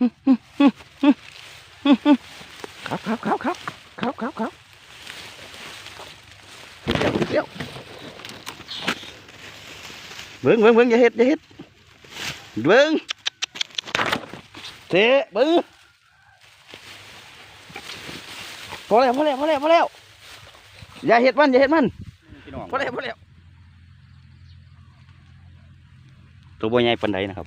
ครับครับครับครับครับครับครับเดี๋ยวเดี๋ยวเบิ้งเบิ้งเบิ้งอย่าเฮ็ดอย่าเฮ็ดเบิ้งเตะเบิ้งพอแล้วพอแล้วพอแล้วพอแล้วอย่าเฮ็ดมันอย่าเฮ็ดมันพอแล้วพอแล้วตัวบัวใหญ่ปันใดนะครับ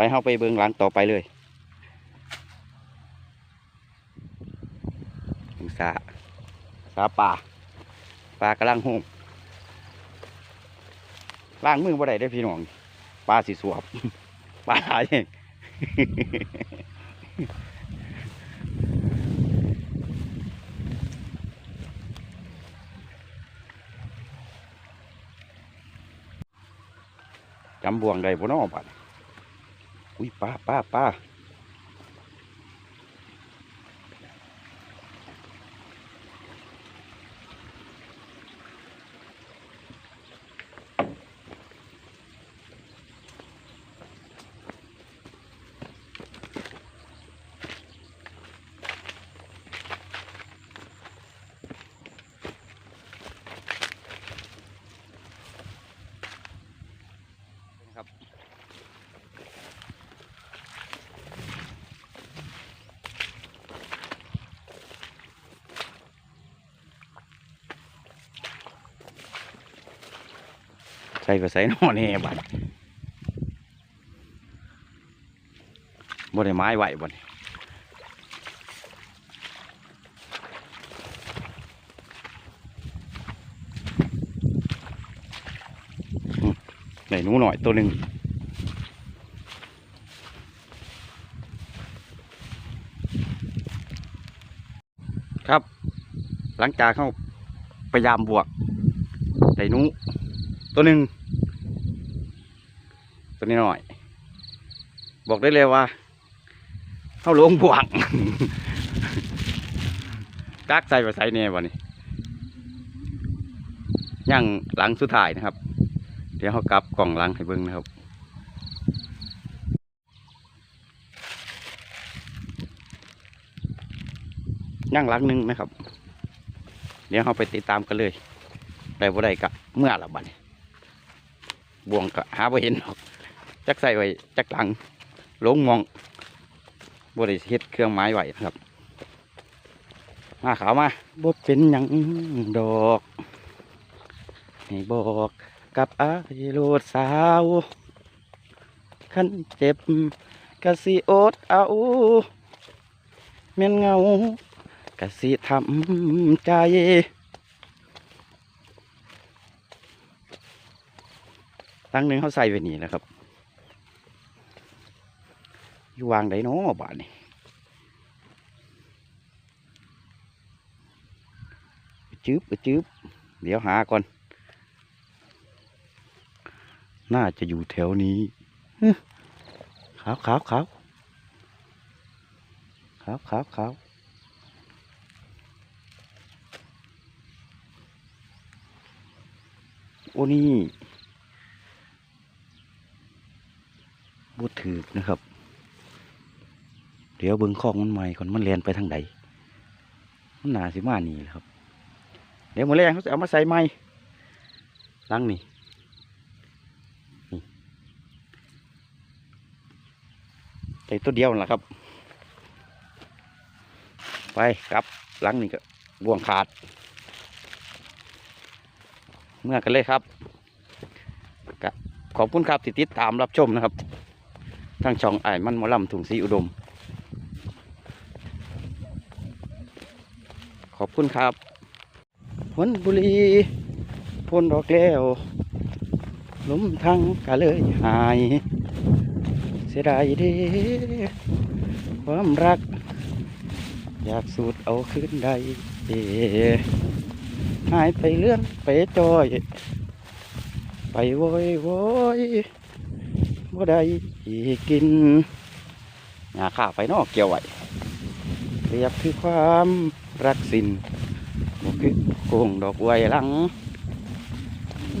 ไปเฮาไปเบิงหลังต่อไปเลยถึงสาสาป่าปลากำลังหงล้างมือบ่ได้ได้พี่น้องปลาสิสวบปลาหายเองจำบ่วงได้บ่น้อบัด อุ้ยป้า ส่ไปใส่นอนนี่บัดบ่ได้ไม้ไหวบ่นี่ไหนนูหน่อยตัวหนึ่งครับ หลังจากเข้าพยายามบวกได้หนูตัวหนึ่ง ตัวนี้หน่อย บอกได้เลยว่าเข้าลงบวกกักใส่ไปใส่เนี่ยวันนี้ย่างหลังสุดท้ายนะครับ เดี๋ยวเขากลับกล่องหลังให้เบิ้งนะครับย่างหลังหนึ่งนะครับ เดี๋ยวเราไปติดตามกันเลยได้บ่ได้กะเมื่อละบัดนี้บวงกะหาบ่เห็นหรอก จักใส่ไว้จักหลังลงมองบ่ได้เฮ็ดเครื่องไม้ไหวครับ มาขาวมาบ่เป็นหยังดอกให้บอกกับอายโลดสาวคันเจ็บกะสิอดเอาแม่นเงากะสิทำใจตั้งหนึ่งเขาใส่ไว้นี่นะครับ อยู่วางไดเนาะบ้านนี่จืบจืบเดี๋ยวหาก่อน น่าจะอยู่แถวนี้ขาวขาวขาวขาวขาวขาวโอ้นี่บดถือนะครับ เดี๋ยวเบิ้งคอกมันใหม่ก่อนมันเลียนไปทางใดมันหนาสิมานี่แหละครับ เดี๋ยวมือแรงเขาจะเอามาใส่ใหม่ล้างนี่นี่ใส่ตัวเดียวนั่นแหละครับ ไปกลับลังนี่ก็บ่วงขาด เมื่อกันเลยครับขอบคุณครับที่ติดตามรับชมนะครับทางช่องไอ้ายมันมอลำถุงสีอุดม ขอบคุณครับผลบุรีพนดอกแล้วลมทั้งกะเลยหาย เสียดายด้ความรัก อยากสูดเอาคืนใดเดหายไปเลื่อนไปจอย ไปโวยโวยบ่ได้กินหาข้าไปนอกเกี่ยวไหวเรียบคือความ รักสินบ่คือโกงดอกไว้หลัง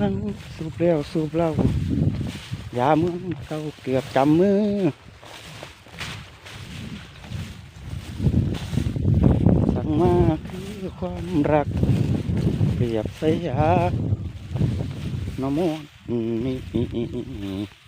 นั่งสูบแล้วสูบเล้ายาเมืองเก่าเกือบจำมือสั่งมาคือความรัก เปรียบสยานโมนี่